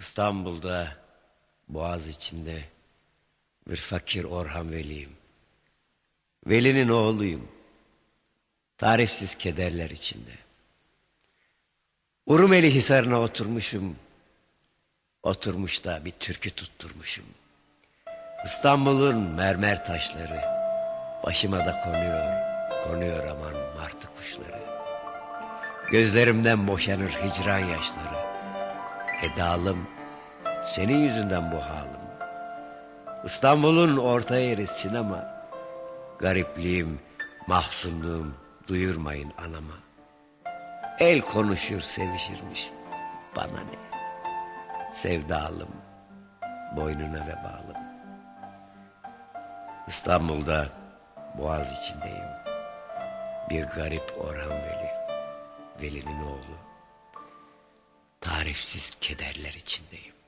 İstanbul'da Boğaz içinde bir fakir Orhan Veli'yim. Veli'nin oğluyum. Tarifsiz kederler içinde. Urumeli Hisarı'na oturmuşum. Oturmuş da bir türkü tutturmuşum. İstanbul'un mermer taşları başıma da konuyor, konuyor aman martı kuşları. Gözlerimden boşanır hicran yaşları. Edalım, senin yüzünden bu halim. İstanbul'un orta yeri sinema. Garipliğim, mahzunluğum duyurmayın anama. El konuşur sevişirmiş, bana ne? Sevdalım, boynuna ve bağlım. İstanbul'da boğaz içindeyim. Bir garip Orhan Veli, Veli'nin oğlu. Tarifsiz kederler içindeyim.